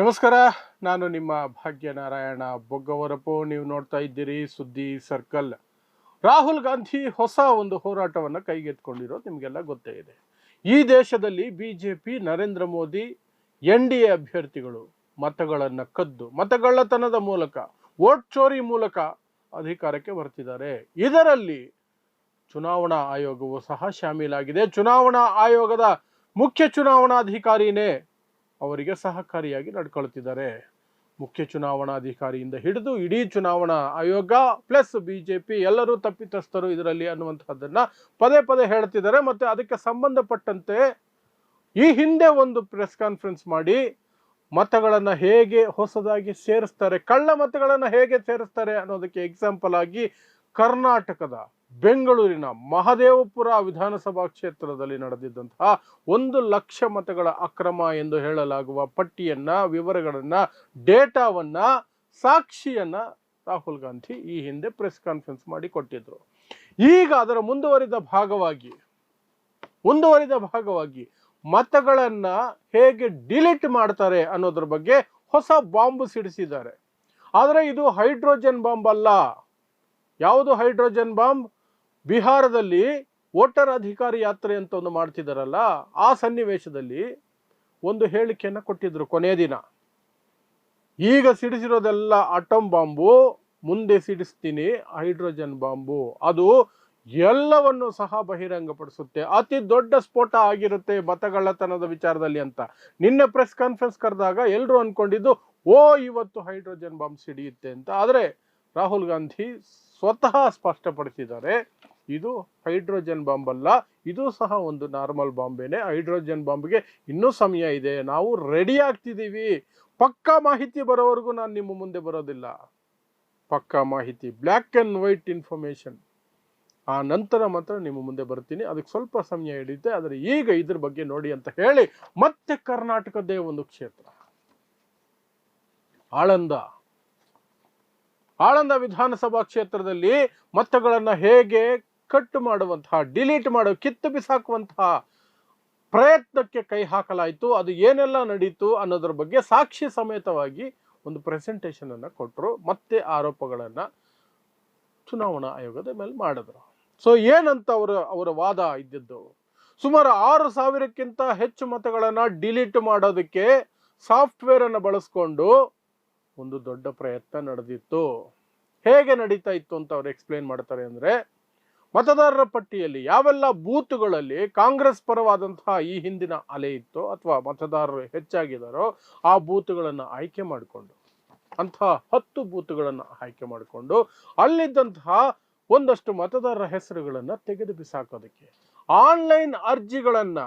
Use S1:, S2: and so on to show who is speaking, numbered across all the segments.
S1: ನಮಸ್ಕಾರ, ನಾನು ನಿಮ್ಮ ಭಾಗ್ಯನಾರಾಯಣ ಬೊಗ್ಗವರಪು. ನೀವು ನೋಡ್ತಾ ಇದ್ದೀರಿ ಸುದ್ದಿ ಸರ್ಕಲ್. ರಾಹುಲ್ ಗಾಂಧಿ ಹೊಸ ಒಂದು ಹೋರಾಟವನ್ನು ಕೈಗೆತ್ಕೊಂಡಿರೋದು ನಿಮಗೆಲ್ಲ ಗೊತ್ತೇ ಇದೆ. ಈ ದೇಶದಲ್ಲಿ BJP, Narendra Modi, N D A ಅಭ್ಯರ್ಥಿಗಳು ಮತಗಳನ್ನು ಕದ್ದು, ಮತಗಳ್ಳತನದ ಮೂಲಕ, ವೋಟ್ ಚೋರಿ ಮೂಲಕ ಅಧಿಕಾರಕ್ಕೆ ಬರ್ತಿದ್ದಾರೆ. ಇದರಲ್ಲಿ ಚುನಾವಣಾ ಆಯೋಗವು ಸಹ ಶಾಮೀಲಾಗಿದೆ. ಚುನಾವಣಾ ಆಯೋಗದ ಮುಖ್ಯ ಚುನಾವಣಾಧಿಕಾರಿನೇ ಅವರಿಗೆ ಸಹಕಾರಿಯಾಗಿ ನಡ್ಕೊಳ್ತಿದ್ದಾರೆ. ಮುಖ್ಯ ಚುನಾವಣಾಧಿಕಾರಿಯಿಂದ ಹಿಡಿದು ಇಡೀ ಚುನಾವಣಾ ಆಯೋಗ ಪ್ಲಸ್ ಬಿಜೆಪಿ ಎಲ್ಲರೂ ತಪ್ಪಿತಸ್ಥರು ಇದರಲ್ಲಿ ಅನ್ನುವಂತಹದ್ದನ್ನ ಪದೇ ಪದೇ ಹೇಳ್ತಿದ್ದಾರೆ. ಮತ್ತೆ ಅದಕ್ಕೆ ಸಂಬಂಧಪಟ್ಟಂತೆ ಈ ಹಿಂದೆ ಒಂದು ಪ್ರೆಸ್ ಕಾನ್ಫರೆನ್ಸ್ ಮಾಡಿ ಮತಗಳನ್ನು ಹೇಗೆ ಹೊಸದಾಗಿ ಸೇರಿಸ್ತಾರೆ, ಕಳ್ಳ ಮತಗಳನ್ನು ಹೇಗೆ ಸೇರಿಸ್ತಾರೆ ಅನ್ನೋದಕ್ಕೆ ಎಕ್ಸಾಂಪಲ್ ಆಗಿ ಕರ್ನಾಟಕದ ಬೆಂಗಳೂರಿನ ಮಹದೇವಪುರ ವಿಧಾನಸಭಾ ಕ್ಷೇತ್ರದಲ್ಲಿ ನಡೆದಿದ್ದಂತಹ ಒಂದು ಲಕ್ಷ ಮತಗಳ ಅಕ್ರಮ ಎಂದು ಹೇಳಲಾಗುವ ಪಟ್ಟಿಯನ್ನ, ವಿವರಗಳನ್ನ, ಡೇಟಾವನ್ನ, ಸಾಕ್ಷಿಯನ್ನ ರಾಹುಲ್ ಗಾಂಧಿ ಈ ಹಿಂದೆ ಪ್ರೆಸ್ ಕಾನ್ಫರೆನ್ಸ್ ಮಾಡಿ ಕೊಟ್ಟಿದ್ರು. ಈಗ ಅದರ ಮುಂದುವರಿದ ಭಾಗವಾಗಿ ಮುಂದುವರಿದ ಭಾಗವಾಗಿ ಮತಗಳನ್ನ ಹೇಗೆ ಡಿಲೀಟ್ ಮಾಡ್ತಾರೆ ಅನ್ನೋದ್ರ ಬಗ್ಗೆ ಹೊಸ ಬಾಂಬ್ ಸಿಡಿಸಿದ್ದಾರೆ. ಆದರೆ ಇದು ಹೈಡ್ರೋಜನ್ ಬಾಂಬ್ ಅಲ್ಲ. ಯಾವುದು ಹೈಡ್ರೋಜನ್ ಬಾಂಬ್? ಬಿಹಾರದಲ್ಲಿ ವೋಟರ್ ಅಧಿಕಾರಿ ಯಾತ್ರೆ ಅಂತ ಒಂದು ಮಾಡ್ತಿದ್ದಾರಲ್ಲ ಆ ಸನ್ನಿವೇಶದಲ್ಲಿ ಒಂದು ಹೇಳಿಕೆಯನ್ನು ಕೊಟ್ಟಿದ್ರು ಕೊನೆಯ ದಿನ. ಈಗ ಸಿಡಿಸಿರೋದೆಲ್ಲ ಅಟಮ್ ಬಾಂಬು ಮುಂದೆ ಸಿಡಿಸ್ತೀನಿ ಹೈಡ್ರೋಜನ್ ಬಾಂಬು ಅದು ಎಲ್ಲವನ್ನು ಸಹ ಬಹಿರಂಗಪಡಿಸುತ್ತೆ. ಅತಿ ದೊಡ್ಡ ಸ್ಫೋಟ ಆಗಿರುತ್ತೆ ಮತಗಳ್ಳತನದ ವಿಚಾರದಲ್ಲಿ ಅಂತ. ನಿನ್ನೆ ಪ್ರೆಸ್ ಕಾನ್ಫರೆನ್ಸ್ ಕರೆದಾಗ ಎಲ್ಲರೂ ಅನ್ಕೊಂಡಿದ್ದು, ಓ, ಇವತ್ತು ಹೈಡ್ರೋಜನ್ ಬಾಂಬ್ ಸಿಡಿಯುತ್ತೆ ಅಂತ. ಆದರೆ ರಾಹುಲ್ ಗಾಂಧಿ ಸ್ವತಃ ಸ್ಪಷ್ಟಪಡಿಸಿದ್ದಾರೆ ಇದು ಹೈಡ್ರೋಜನ್ ಬಾಂಬ್ ಅಲ್ಲ, ಇದು ಸಹ ಒಂದು ನಾರ್ಮಲ್ ಬಾಂಬೇನೆ. ಹೈಡ್ರೋಜನ್ ಬಾಂಬ್ಗೆ ಇನ್ನೂ ಸಮಯ ಇದೆ. ನಾವು ರೆಡಿ ಆಗ್ತಿದ್ದೀವಿ. ಪಕ್ಕಾ ಮಾಹಿತಿ ಬರೋವರೆಗೂ ನಾನು ನಿಮ್ಮ ಮುಂದೆ ಬರೋದಿಲ್ಲ. ಪಕ್ಕಾ ಮಾಹಿತಿ ಬ್ಲ್ಯಾಕ್ ಆ್ಯಂಡ್ ವೈಟ್ ಇನ್ಫಾರ್ಮೇಶನ್ ಆ ನಂತರ ಮಾತ್ರ ನಿಮ್ಮ ಮುಂದೆ ಬರ್ತೀನಿ. ಅದಕ್ಕೆ ಸ್ವಲ್ಪ ಸಮಯ ಹಿಡಿಯುತ್ತೆ. ಆದರೆ ಈಗ ಇದ್ರ ಬಗ್ಗೆ ನೋಡಿ ಅಂತ ಹೇಳಿ ಮತ್ತೆ ಕರ್ನಾಟಕದೇ ಒಂದು ಕ್ಷೇತ್ರ. ಆಳಂದ. ಆಳಂದ ವಿಧಾನಸಭಾ ಕ್ಷೇತ್ರದಲ್ಲಿ ಮತಗಳನ್ನು ಹೇಗೆ ಕಟ್ ಮಾಡುವಂತಹ, ಡಿಲೀಟ್ ಮಾಡೋ, ಕಿತ್ತು ಬಿಸಾಕುವಂತಹ ಪ್ರಯತ್ನಕ್ಕೆ ಕೈ ಹಾಕಲಾಯಿತು. ಅದು ಏನೆಲ್ಲ ನಡೀತು ಅನ್ನೋದ್ರ ಬಗ್ಗೆ ಸಾಕ್ಷಿ ಸಮೇತವಾಗಿ ಒಂದು ಪ್ರೆಸೆಂಟೇಷನ್ ಅನ್ನ ಕೊಟ್ಟರು ಮತ್ತೆ ಆರೋಪಗಳನ್ನು ಚುನಾವಣಾ ಆಯೋಗದ ಮೇಲೆ ಮಾಡಿದ್ರು. ಸೊ ಏನಂತ ಅವರ ಅವರ ವಾದ ಇದ್ದಿದ್ದು? ಸುಮಾರು ಆರು ಸಾವಿರಕ್ಕಿಂತ ಹೆಚ್ಚು ಮತಗಳನ್ನು ಡಿಲೀಟ್ ಮಾಡೋದಕ್ಕೆ ಸಾಫ್ಟ್ವೇರ್ ಅನ್ನು ಬಳಸ್ಕೊಂಡು ಒಂದು ದೊಡ್ಡ ಪ್ರಯತ್ನ ನಡೆದಿತ್ತು. ಹೇಗೆ ನಡೀತಾ ಇತ್ತು ಅಂತ ಅವ್ರು ಎಕ್ಸ್ಪ್ಲೇನ್ ಮಾಡ್ತಾರೆ ಅಂದ್ರೆ ಮತದಾರರ ಪಟ್ಟಿಯಲ್ಲಿ ಯಾವೆಲ್ಲ ಬೂತ್ಗಳಲ್ಲಿ ಕಾಂಗ್ರೆಸ್ ಪರವಾದಂತಹ ಈ ಹಿಂದಿನ ಅಲೆ ಇತ್ತು ಅಥವಾ ಮತದಾರರು ಹೆಚ್ಚಾಗಿದ್ದಾರೋ ಆ ಬೂತುಗಳನ್ನು ಆಯ್ಕೆ ಮಾಡಿಕೊಂಡು, ಅಂತಹ ಹತ್ತು ಬೂತುಗಳನ್ನು ಆಯ್ಕೆ ಮಾಡಿಕೊಂಡು ಅಲ್ಲಿದ್ದಂತಹ ಒಂದಷ್ಟು ಮತದಾರರ ಹೆಸರುಗಳನ್ನು ತೆಗೆದು ಬಿಸಾಕೋದಕ್ಕೆ ಆನ್ಲೈನ್ ಅರ್ಜಿಗಳನ್ನು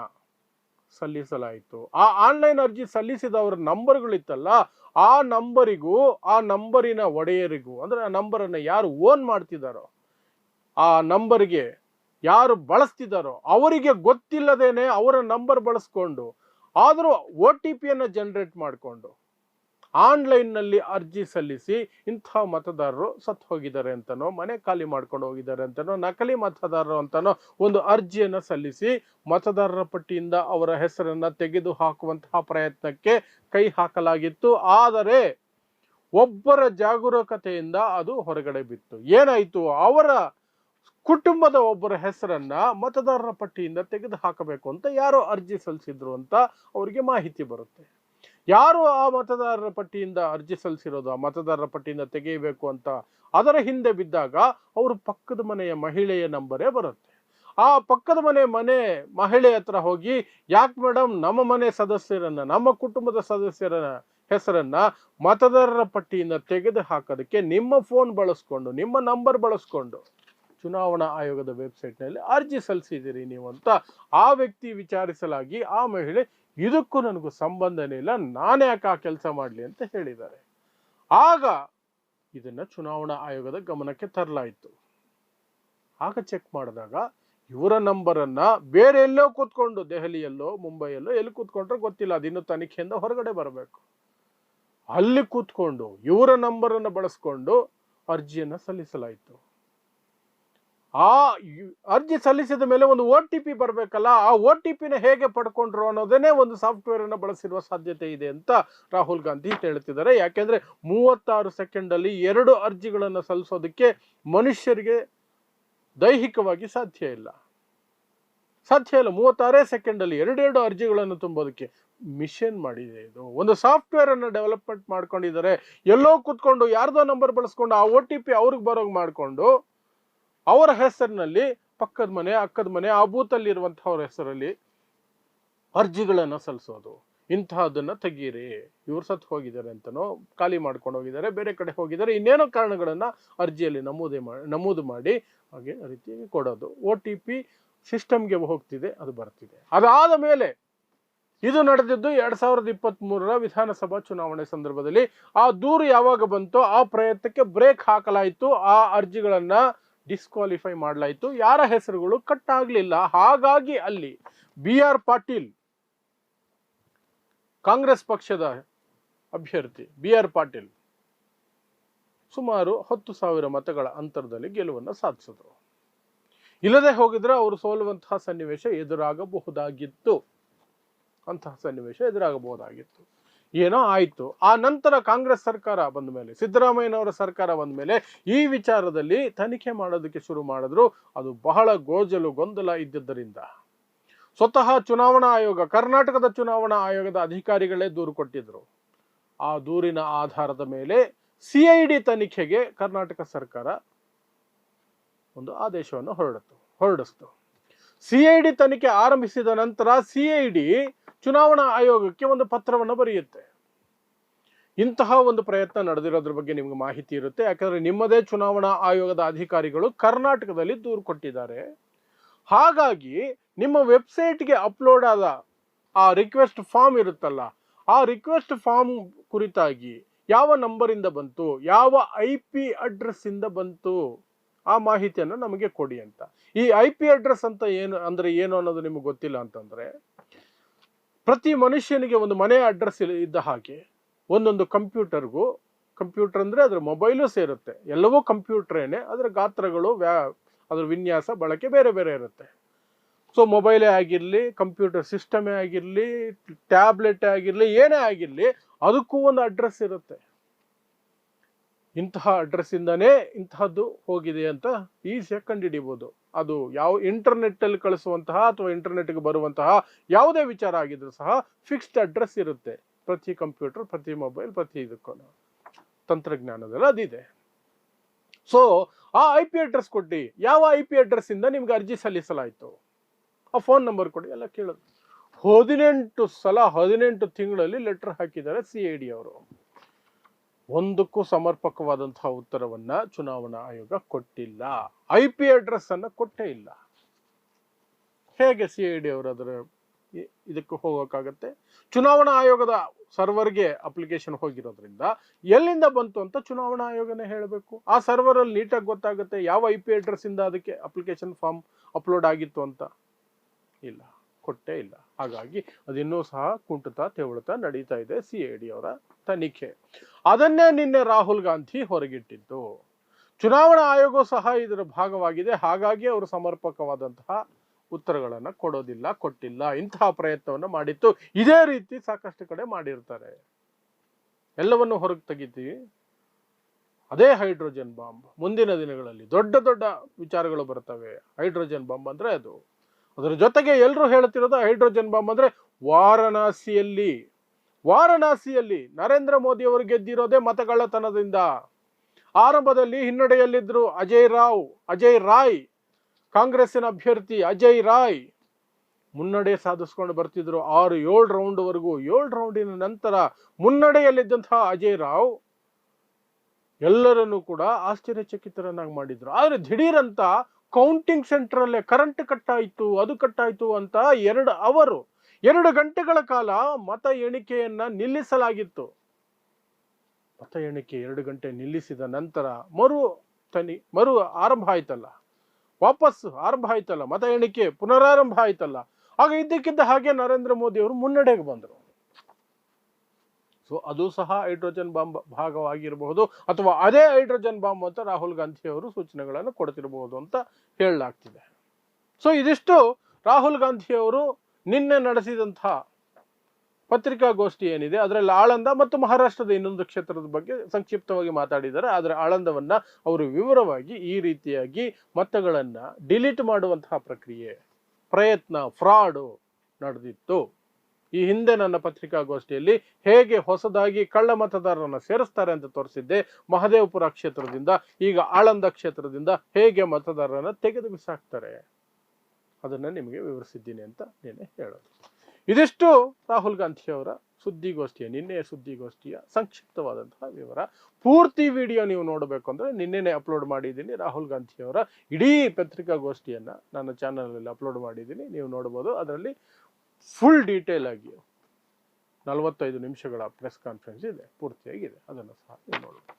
S1: ಸಲ್ಲಿಸಲಾಯಿತು. ಆ ಆನ್ಲೈನ್ ಅರ್ಜಿ ಸಲ್ಲಿಸಿದವರ ನಂಬರ್ಗಳಿತ್ತಲ್ಲ, ಆ ನಂಬರಿಗೂ, ಆ ನಂಬರಿನ ಒಡೆಯರಿಗೂ, ಅಂದ್ರೆ ಆ ನಂಬರನ್ನು ಯಾರು ಓನ್ ಮಾಡ್ತಿದ್ದಾರೋ ಆ ನಂಬರ್ಗೆ ಯಾರು ಬಳಸ್ತಿದ್ದಾರೋ ಅವರಿಗೆ ಗೊತ್ತಿಲ್ಲದೇನೆ ಅವರ ನಂಬರ್ ಬಳಸ್ಕೊಂಡು ಆದರೂ ಒ ಟಿ ಪಿಯನ್ನು ಜನರೇಟ್ ಮಾಡಿಕೊಂಡು ಆನ್ಲೈನ್ನಲ್ಲಿ ಅರ್ಜಿ ಸಲ್ಲಿಸಿ ಇಂಥ ಮತದಾರರು ಸತ್ತು ಹೋಗಿದ್ದಾರೆ ಅಂತನೋ, ಮನೆ ಖಾಲಿ ಮಾಡ್ಕೊಂಡು ಹೋಗಿದ್ದಾರೆ ಅಂತನೋ, ನಕಲಿ ಮತದಾರರು ಅಂತನೋ ಒಂದು ಅರ್ಜಿಯನ್ನು ಸಲ್ಲಿಸಿ ಮತದಾರರ ಪಟ್ಟಿಯಿಂದ ಅವರ ಹೆಸರನ್ನು ತೆಗೆದು ಹಾಕುವಂತಹ ಪ್ರಯತ್ನಕ್ಕೆ ಕೈ ಹಾಕಲಾಗಿತ್ತು. ಆದರೆ ಒಬ್ಬರ ಜಾಗರೂಕತೆಯಿಂದ ಅದು ಹೊರಗಡೆ ಬಿತ್ತು. ಏನಾಯಿತು? ಅವರ ಕುಟುಂಬದ ಒಬ್ಬರ ಹೆಸರನ್ನ ಮತದಾರರ ಪಟ್ಟಿಯಿಂದ ತೆಗೆದು ಹಾಕಬೇಕು ಅಂತ ಯಾರೋ ಅರ್ಜಿ ಸಲ್ಲಿಸಿದ್ರು ಅಂತ ಅವರಿಗೆ ಮಾಹಿತಿ ಬರುತ್ತೆ. ಯಾರು ಆ ಮತದಾರರ ಪಟ್ಟಿಯಿಂದ ಅರ್ಜಿ ಸಲ್ಲಿಸಿರೋದು, ಆ ಮತದಾರರ ಪಟ್ಟಿಯಿಂದ ತೆಗೆಯಬೇಕು ಅಂತ ಅದರ ಹಿಂದೆ ಬಿದ್ದಾಗ ಅವರು ಪಕ್ಕದ ಮನೆಯ ಮಹಿಳೆಯ ನಂಬರೇ ಬರುತ್ತೆ. ಆ ಪಕ್ಕದ ಮನೆ ಮನೆ ಮಹಿಳೆ ಹತ್ರ ಹೋಗಿ, ಯಾಕೆ ಮೇಡಮ್ ನಮ್ಮ ಮನೆ ಸದಸ್ಯರನ್ನ, ನಮ್ಮ ಕುಟುಂಬದ ಸದಸ್ಯರ ಹೆಸರನ್ನ ಮತದಾರರ ಪಟ್ಟಿಯಿಂದ ತೆಗೆದು ಹಾಕೋದಕ್ಕೆ ನಿಮ್ಮ ಫೋನ್ ಬಳಸ್ಕೊಂಡು, ನಿಮ್ಮ ನಂಬರ್ ಬಳಸ್ಕೊಂಡು ಚುನಾವಣಾ ಆಯೋಗದ ವೆಬ್ಸೈಟ್ನಲ್ಲಿ ಅರ್ಜಿ ಸಲ್ಲಿಸಿದ್ದೀರಿ ನೀವು ಅಂತ ಆ ವ್ಯಕ್ತಿ ವಿಚಾರಿಸಲಾಗಿ ಆ ಮಹಿಳೆ, ಇದಕ್ಕೂ ನನಗೂ ಸಂಬಂಧನೇ ಇಲ್ಲ, ನಾನೇ ಯಾಕೆ ಆ ಕೆಲಸ ಮಾಡಲಿ? ಅಂತ ಹೇಳಿದ್ದಾರೆ. ಆಗ ಇದನ್ನ ಚುನಾವಣಾ ಆಯೋಗದ ಗಮನಕ್ಕೆ ತರಲಾಯಿತು. ಆಗ ಚೆಕ್ ಮಾಡಿದಾಗ ಇವರ ನಂಬರನ್ನ ಬೇರೆ ಎಲ್ಲೋ ಕೂತ್ಕೊಂಡು, ದೆಹಲಿಯಲ್ಲೋ, ಮುಂಬೈಯಲ್ಲೋ ಎಲ್ಲಿ ಕೂತ್ಕೊಂಡ್ರೆ ಗೊತ್ತಿಲ್ಲ ಅದಿನ್ನು ತನಿಖೆಯಿಂದ ಹೊರಗಡೆ ಬರಬೇಕು. ಅಲ್ಲಿ ಕೂತ್ಕೊಂಡು, ಇವರ ನಂಬರನ್ನು ಬಳಸ್ಕೊಂಡು ಅರ್ಜಿಯನ್ನು ಸಲ್ಲಿಸಲಾಯಿತು. ಆ ಅರ್ಜಿ ಸಲ್ಲಿಸಿದ ಮೇಲೆ ಒಂದು ಒ ಟಿ ಪಿ ಬರಬೇಕಲ್ಲ, ಆ ಒ ಟಿ ಪಿನ ಹೇಗೆ ಪಡ್ಕೊಂಡ್ರು ಅನ್ನೋದನ್ನೇ ಒಂದು ಸಾಫ್ಟ್ವೇರ್ ಅನ್ನು ಬಳಸಿರುವ ಸಾಧ್ಯತೆ ಇದೆ ಅಂತ ರಾಹುಲ್ ಗಾಂಧಿ ಹೇಳ್ತಿದ್ದಾರೆ. ಯಾಕೆಂದ್ರೆ ಮೂವತ್ತಾರು ಸೆಕೆಂಡ್ ಅಲ್ಲಿ ಎರಡು ಅರ್ಜಿಗಳನ್ನು ಸಲ್ಲಿಸೋದಕ್ಕೆ ಮನುಷ್ಯರಿಗೆ ದೈಹಿಕವಾಗಿ ಸಾಧ್ಯ ಇಲ್ಲ. ಸಾಧ್ಯ ಇಲ್ಲ. ಮೂವತ್ತಾರೇ ಸೆಕೆಂಡ್ ಅಲ್ಲಿ ಎರಡೆರಡು ಅರ್ಜಿಗಳನ್ನು ತುಂಬೋದಕ್ಕೆ ಮಿಷನ್ ಮಾಡಿದೆ ಇದು. ಒಂದು ಸಾಫ್ಟ್ವೇರ್ ಅನ್ನು ಡೆವಲಪ್ಮೆಂಟ್ ಮಾಡ್ಕೊಂಡಿದ್ದಾರೆ. ಎಲ್ಲೋ ಕೂತ್ಕೊಂಡು ಯಾರ್ದೋ ನಂಬರ್ ಬಳಸ್ಕೊಂಡು ಆ ಒ ಟಿ ಪಿ ಅವ್ರಿಗೆ ಬರೋಂಗ್ ಮಾಡಿಕೊಂಡು ಅವರ ಹೆಸರಿನಲ್ಲಿ ಪಕ್ಕದ ಮನೆ, ಅಕ್ಕದ ಮನೆ, ಆ ಬೂತಲ್ಲಿ ಇರುವಂತಹವ್ರ ಹೆಸರಲ್ಲಿ ಅರ್ಜಿಗಳನ್ನು ಸಲ್ಲಿಸೋದು. ಇಂತಹದನ್ನ ತೆಗೀರಿ. ಇವ್ರು ಸತ್ತು ಹೋಗಿದ್ದಾರೆ ಅಂತನೋ, ಖಾಲಿ ಮಾಡ್ಕೊಂಡು ಹೋಗಿದ್ದಾರೆ, ಬೇರೆ ಕಡೆ ಹೋಗಿದ್ದಾರೆ, ಇನ್ನೇನೋ ಕಾರಣಗಳನ್ನ ಅರ್ಜಿಯಲ್ಲಿ ನಮೂದೆ ಮಾಡಿ ನಮೂದು ಮಾಡಿ ಹಾಗೆ ರೀತಿಯಾಗಿ ಕೊಡೋದು. ಒ ಟಿ ಪಿ ಸಿಸ್ಟಮ್ಗೆ ಹೋಗ್ತಿದೆ, ಅದು ಬರ್ತಿದೆ. ಅದಾದ ಮೇಲೆ ಇದು ನಡೆದಿದ್ದು ಎರಡ್ ಸಾವಿರದ ಇಪ್ಪತ್ತ್ ಮೂರರ ವಿಧಾನಸಭಾ ಚುನಾವಣೆ ಸಂದರ್ಭದಲ್ಲಿ. ಆ ದೂರು ಯಾವಾಗ ಬಂತೋ ಆ ಪ್ರಯತ್ನಕ್ಕೆ ಬ್ರೇಕ್ ಹಾಕಲಾಯಿತು. ಆ ಅರ್ಜಿಗಳನ್ನ ಡಿಸ್ಕ್ವಾಲಿಫೈ ಮಾಡಲಾಯಿತು. ಯಾರ ಹೆಸರುಗಳು ಕಟ್ ಆಗಲಿಲ್ಲ. ಹಾಗಾಗಿ ಅಲ್ಲಿ ಬಿ ಆರ್ ಪಾಟೀಲ್, ಕಾಂಗ್ರೆಸ್ ಪಕ್ಷದ ಅಭ್ಯರ್ಥಿ ಬಿ ಆರ್ ಪಾಟೀಲ್ ಸುಮಾರು ಹತ್ತು ಸಾವಿರ ಮತಗಳ ಅಂತರದಲ್ಲಿ ಗೆಲುವನ್ನು ಸಾಧಿಸಿದರು. ಇಲ್ಲದೆ ಹೋಗಿದ್ರೆ ಅವರು ಸೋಲುವಂತಹ ಸನ್ನಿವೇಶ ಎದುರಾಗಬಹುದಾಗಿತ್ತು. ಅಂತಹ ಸನ್ನಿವೇಶ ಎದುರಾಗಬಹುದಾಗಿತ್ತು. ಏನೋ ಆಯಿತು. ಆ ನಂತರ ಕಾಂಗ್ರೆಸ್ ಸರ್ಕಾರ ಬಂದ ಮೇಲೆ, ಸಿದ್ದರಾಮಯ್ಯನವರ ಸರ್ಕಾರ ಬಂದ ಮೇಲೆ ಈ ವಿಚಾರದಲ್ಲಿ ತನಿಖೆ ಮಾಡೋದಕ್ಕೆ ಶುರು ಮಾಡಿದ್ರು. ಅದು ಬಹಳ ಗೋಜಲು ಗೊಂದಲ ಇದ್ದಿದ್ದರಿಂದ. ಸ್ವತಃ ಚುನಾವಣಾ ಆಯೋಗ, ಕರ್ನಾಟಕದ ಚುನಾವಣಾ ಆಯೋಗದ ಅಧಿಕಾರಿಗಳೇ ದೂರು ಕೊಟ್ಟಿದ್ರು. ಆ ದೂರಿನ ಆಧಾರದ ಮೇಲೆ ಸಿಐಡಿ ತನಿಖೆಗೆ ಕರ್ನಾಟಕ ಸರ್ಕಾರ ಒಂದು ಆದೇಶವನ್ನು ಹೊರಡಿತು, ಹೊರಡಿಸ್ತು. ಸಿಐಡಿ ತನಿಖೆ ಆರಂಭಿಸಿದ ನಂತರ ಸಿಐಡಿ ಚುನಾವಣಾ ಆಯೋಗಕ್ಕೆ ಒಂದು ಪತ್ರವನ್ನು ಬರೆಯುತ್ತೆ. ಇಂತಹ ಒಂದು ಪ್ರಯತ್ನ ನಡೆದಿರೋದ್ರ ಬಗ್ಗೆ ನಿಮ್ಗೆ ಮಾಹಿತಿ ಇರುತ್ತೆ. ಯಾಕಂದ್ರೆ ನಿಮ್ಮದೇ ಚುನಾವಣಾ ಆಯೋಗದ ಅಧಿಕಾರಿಗಳು ಕರ್ನಾಟಕದಲ್ಲಿ ದೂರು ಕೊಟ್ಟಿದ್ದಾರೆ. ಹಾಗಾಗಿ ನಿಮ್ಮ ವೆಬ್ಸೈಟ್ಗೆ ಅಪ್ಲೋಡ್ ಆದ ಆ ರಿಕ್ವೆಸ್ಟ್ ಫಾರ್ಮ್ ಇರುತ್ತಲ್ಲ, ಆ ರಿಕ್ವೆಸ್ಟ್ ಫಾರ್ಮ್ ಕುರಿತಾಗಿ ಯಾವ ನಂಬರಿಂದ ಬಂತು, ಯಾವ ಐ ಪಿ ಅಡ್ರೆಸ್ ಇಂದ ಬಂತು, ಆ ಮಾಹಿತಿಯನ್ನು ನಮಗೆ ಕೊಡಿ ಅಂತ. ಈ ಐ ಪಿ ಅಡ್ರೆಸ್ ಅಂತ ಏನು, ಅಂದ್ರೆ ಏನು ಅನ್ನೋದು ನಿಮಗೆ ಗೊತ್ತಿಲ್ಲ ಅಂತಂದ್ರೆ ಪ್ರತಿ ಮನುಷ್ಯನಿಗೆ ಒಂದು ಮನೆ ಅಡ್ರೆಸ್ ಇದ್ದ ಹಾಗೆ, ಒಂದೊಂದು ಕಂಪ್ಯೂಟರ್ಗೂ, ಕಂಪ್ಯೂಟರ್ ಅಂದರೆ ಅದರ ಮೊಬೈಲು ಸೇರುತ್ತೆ. ಎಲ್ಲವೂ ಕಂಪ್ಯೂಟ್ರೇನೆ, ಅದರ ಗಾತ್ರಗಳು ವ್ಯಾ, ಅದರ ವಿನ್ಯಾಸ ಬಳಕೆ ಬೇರೆ ಬೇರೆ ಇರುತ್ತೆ. ಸೊ ಮೊಬೈಲೇ ಆಗಿರಲಿ, ಕಂಪ್ಯೂಟರ್ ಸಿಸ್ಟಮೇ ಆಗಿರಲಿ ಟ್ಯಾಬ್ಲೆಟ್ ಆಗಿರಲಿ, ಏನೇ ಆಗಿರಲಿ, ಅದಕ್ಕೂ ಒಂದು ಅಡ್ರೆಸ್ ಇರುತ್ತೆ. ಇಂತಹ ಅಡ್ರೆಸ್ ಇಂದಾನೇ ಇಂತಹದ್ದು ಹೋಗಿದೆ ಅಂತ ಈಸಿಯಾಗಿ ಕಂಡುಹಿಡಿಬೋದು. ಅದು ಯಾವ ಇಂಟರ್ನೆಟ್ ಅಲ್ಲಿ ಕಳಿಸುವಂತಹ ಅಥವಾ ಇಂಟರ್ನೆಟ್ಗೆ ಬರುವಂತಹ ಯಾವುದೇ ವಿಚಾರ ಆಗಿದ್ರು ಸಹ ಫಿಕ್ಸ್ಡ್ ಅಡ್ರೆಸ್ ಇರುತ್ತೆ. ಪ್ರತಿ ಕಂಪ್ಯೂಟರ್ ಪ್ರತಿ ಮೊಬೈಲ್ ಪ್ರತಿ ಇದಕ್ಕೂ. ತಂತ್ರಜ್ಞಾನದಲ್ಲಿ ಅದಿದೆ. ಸೊ ಆ ಐ ಪಿ ಅಡ್ರೆಸ್ ಕೊಟ್ಟು, ಯಾವ ಐ ಪಿ ಅಡ್ರೆಸ್ ಇಂದ ನಿಮ್ಗೆ ಅರ್ಜಿ ಸಲ್ಲಿಸಲಾಯಿತು? ಆ ಫೋನ್ ನಂಬರ್ ಕೊಡಿ, ಎಲ್ಲ ಕೇಳೋದು. ಹದಿನೆಂಟು ಸಲ, ಹದಿನೆಂಟು ತಿಂಗಳಲ್ಲಿ ಲೆಟರ್ ಹಾಕಿದ್ದಾರೆ ಸಿ ಐ ಡಿ ಅವರು. ಒಂದಕ್ಕೂ ಸಮರ್ಪಕವಾದಂತಹ ಉತ್ತರವನ್ನ ಚುನಾವಣಾ ಆಯೋಗ ಕೊಟ್ಟಿಲ್ಲ. ಐ ಪಿ ಅಡ್ರೆಸ್ ಅನ್ನ ಕೊಟ್ಟೇ ಇಲ್ಲ. ಹೇಗೆ ಸಿ ಐ ಡಿ ಅವರು ಅದರ ಇದಕ್ಕೆ ಹೋಗೋಕ್ಕಾಗತ್ತೆ? ಚುನಾವಣಾ ಆಯೋಗದ ಸರ್ವರ್ಗೆ ಅಪ್ಲಿಕೇಶನ್ ಹೋಗಿರೋದ್ರಿಂದ ಎಲ್ಲಿಂದ ಬಂತು ಅಂತ ಚುನಾವಣಾ ಆಯೋಗನೇ ಹೇಳಬೇಕು. ಆ ಸರ್ವರ್ ಅಲ್ಲಿ ನೀಟಾಗಿ ಗೊತ್ತಾಗುತ್ತೆ ಯಾವ ಐ ಪಿ ಅಡ್ರೆಸ್ ಇಂದ ಅದಕ್ಕೆ ಅಪ್ಲಿಕೇಶನ್ ಫಾರ್ಮ್ ಅಪ್ಲೋಡ್ ಆಗಿತ್ತು ಅಂತ. ಇಲ್ಲ, ಕೊಟ್ಟೇ ಇಲ್ಲ. ಹಾಗಾಗಿ ಅದಿನ್ನೂ ಸಹ ಕುಂಟುತ ತೆವಳುತ್ತಾ ನಡೀತಾ ಇದೆ ಸಿ ಐ ಡಿ ಅವರ ತನಿಖೆ. ಅದನ್ನೇ ನಿನ್ನೆ ರಾಹುಲ್ ಗಾಂಧಿ ಹೊರಗಿಟ್ಟಿದ್ದು. ಚುನಾವಣಾ ಆಯೋಗ ಸಹ ಇದರ ಭಾಗವಾಗಿದೆ. ಹಾಗಾಗಿ ಅವರು ಸಮರ್ಪಕವಾದಂತಹ ಉತ್ತರಗಳನ್ನು ಕೊಡೋದಿಲ್ಲ, ಕೊಟ್ಟಿಲ್ಲ. ಇಂತಹ ಪ್ರಯತ್ನವನ್ನು ಮಾಡಿತ್ತು. ಇದೇ ರೀತಿ ಸಾಕಷ್ಟು ಕಡೆ ಮಾಡಿರ್ತಾರೆ. ಎಲ್ಲವನ್ನು ಹೊರಗೆ ತೆಗಿತೀವಿ. ಅದೇ ಹೈಡ್ರೋಜನ್ ಬಾಂಬ್. ಮುಂದಿನ ದಿನಗಳಲ್ಲಿ ದೊಡ್ಡ ದೊಡ್ಡ ವಿಚಾರಗಳು ಬರ್ತವೆ. ಹೈಡ್ರೋಜನ್ ಬಾಂಬ್ ಅಂದ್ರೆ ಅದು. ಅದರ ಜೊತೆಗೆ ಎಲ್ಲರೂ ಹೇಳ್ತಿರೋದು ಹೈಡ್ರೋಜನ್ ಬಾಂಬ್ ಅಂದ್ರೆ ವಾರಣಾಸಿಯಲ್ಲಿ. ವಾರಣಾಸಿಯಲ್ಲಿ ನರೇಂದ್ರ ಮೋದಿ ಅವರು ಗೆದ್ದಿರೋದೇ ಮತಗಳ್ಳತನದಿಂದ. ಆರಂಭದಲ್ಲಿ ಹಿನ್ನಡೆಯಲ್ಲಿದ್ದರು ಅಜಯ್ ರಾವ್, ಅಜಯ್ ರಾಯ್, ಕಾಂಗ್ರೆಸ್ಸಿನ ಅಭ್ಯರ್ಥಿ ಅಜಯ್ ರಾಯ್. ಮುನ್ನಡೆ ಸಾಧಿಸ್ಕೊಂಡು ಬರ್ತಿದ್ರು ಆರು, ಏಳು ರೌಂಡ್ವರೆಗೂ. ಏಳು ರೌಂಡಿನ ನಂತರ ಮುನ್ನಡೆಯಲ್ಲಿದ್ದಂತಹ ಅಜಯ್ ರಾವ್ ಎಲ್ಲರನ್ನೂ ಕೂಡ ಆಶ್ಚರ್ಯಚಕಿತರನ್ನಾಗಿ ಮಾಡಿದ್ರು. ಆದರೆ ದಿಢೀರಂತ ಕೌಂಟಿಂಗ್ ಸೆಂಟರ್ ಅಲ್ಲೇ ಕರೆಂಟ್ ಕಟ್ಟಾಯಿತು, ಅದು ಕಟ್ಟಾಯಿತು ಅಂತ ಎರಡು ಅವರು ಎರಡು ಗಂಟೆಗಳ ಕಾಲ ಮತ ಎಣಿಕೆಯನ್ನ ನಿಲ್ಲಿಸಲಾಗಿತ್ತು. ಮತ ಎಣಿಕೆ ಎರಡು ಗಂಟೆ ನಿಲ್ಲಿಸಿದ ನಂತರ ಮರು ತನಿ, ಮರು ಆರಂಭ ಆಯ್ತಲ್ಲ. ವಾಪಸ್ ಆರಂಭ ಆಯ್ತಲ್ಲ, ಮತ ಎಣಿಕೆ ಪುನರಾರಂಭ ಆಯ್ತಲ್ಲ. ಆಗ ಇದ್ದಕ್ಕಿದ್ದ ಹಾಗೆ ನರೇಂದ್ರ ಮೋದಿ ಅವರು ಮುನ್ನಡೆಗೆ ಬಂದರು. ಸೊ ಅದು ಸಹ ಹೈಡ್ರೋಜನ್ ಬಾಂಬ್ ಭಾಗವಾಗಿರಬಹುದು ಅಥವಾ ಅದೇ ಹೈಡ್ರೋಜನ್ ಬಾಂಬ್ ಅಂತ ರಾಹುಲ್ ಗಾಂಧಿ ಅವರು ಸೂಚನೆಗಳನ್ನು ಕೊಡ್ತಿರಬಹುದು ಅಂತ ಹೇಳಲಾಗ್ತಿದೆ. ಸೊ ಇದಿಷ್ಟು ರಾಹುಲ್ ಗಾಂಧಿ ಅವರು ನಿನ್ನೆ ನಡೆಸಿದಂತಹ ಪತ್ರಿಕಾಗೋಷ್ಠಿ ಏನಿದೆ, ಅದರಲ್ಲಿ ಆಳಂದ ಮತ್ತು ಮಹಾರಾಷ್ಟ್ರದ ಇನ್ನೊಂದು ಕ್ಷೇತ್ರದ ಬಗ್ಗೆ ಸಂಕ್ಷಿಪ್ತವಾಗಿ ಮಾತಾಡಿದ್ದಾರೆ. ಆದರೆ ಆಳಂದವನ್ನ ಅವರು ವಿವರವಾಗಿ ಈ ರೀತಿಯಾಗಿ ಮತಗಳನ್ನು ಡಿಲೀಟ್ ಮಾಡುವಂತಹ ಪ್ರಕ್ರಿಯೆ, ಪ್ರಯತ್ನ, ಫ್ರಾಡು ನಡೆದಿತ್ತು. ಈ ಹಿಂದೆ ನನ್ನ ಪತ್ರಿಕಾಗೋಷ್ಠಿಯಲ್ಲಿ ಹೇಗೆ ಹೊಸದಾಗಿ ಕಳ್ಳ ಮತದಾರರನ್ನು ಸೇರಿಸ್ತಾರೆ ಅಂತ ತೋರಿಸಿದ್ದೆ. ಮಹದೇವಪುರ ಕ್ಷೇತ್ರದಿಂದ, ಈಗ ಆಳಂದ ಕ್ಷೇತ್ರದಿಂದ ಹೇಗೆ ಮತದಾರರನ್ನು ತೆಗೆದು ಬಿಸಾಕ್ತಾರೆ? ಅದನ್ನ ನಿಮಗೆ ವಿವರಿಸಿದ್ದೀನಿ ಅಂತ ನಿನ್ನೆ ಹೇಳೋದು. ಇದಿಷ್ಟು ರಾಹುಲ್ ಗಾಂಧಿಯವರ ಸುದ್ದಿಗೋಷ್ಠಿಯ, ನಿನ್ನೆಯ ಸುದ್ದಿಗೋಷ್ಠಿಯ ಸಂಕ್ಷಿಪ್ತವಾದಂತಹ ವಿವರ. ಪೂರ್ತಿ ವಿಡಿಯೋ ನೀವು ನೋಡಬೇಕು ಅಂದರೆ ನಿನ್ನೆನೆ ಅಪ್ಲೋಡ್ ಮಾಡಿದ್ದೀನಿ ರಾಹುಲ್ ಗಾಂಧಿಯವರ ಇಡೀ ಪತ್ರಿಕಾಗೋಷ್ಠಿಯನ್ನು ನನ್ನ ಚಾನಲಲ್ಲಿ ಅಪ್ಲೋಡ್ ಮಾಡಿದ್ದೀನಿ, ನೀವು ನೋಡ್ಬೋದು. ಅದರಲ್ಲಿ ಫುಲ್ ಡೀಟೇಲ್ ಆಗಿ ನಲವತ್ತೈದು ನಿಮಿಷಗಳ ಪ್ರೆಸ್ ಕಾನ್ಫರೆನ್ಸ್ ಇದೆ, ಪೂರ್ತಿಯಾಗಿದೆ. ಅದನ್ನು ಸಹ ನೀವು ನೋಡ್ಬೋದು.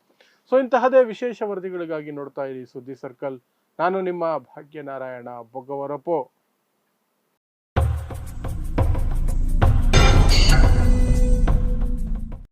S1: ಸೊ, ಇಂತಹದೇ ವಿಶೇಷ ವರದಿಗಳಿಗಾಗಿ ನೋಡ್ತಾ ಇರಿ ಸುದ್ದಿ ಸರ್ಕಲ್. ನಾನು ನಿಮ್ಮ ಭಾಗ್ಯನಾರಾಯಣ ಬೊಗ್ಗವರಪೋ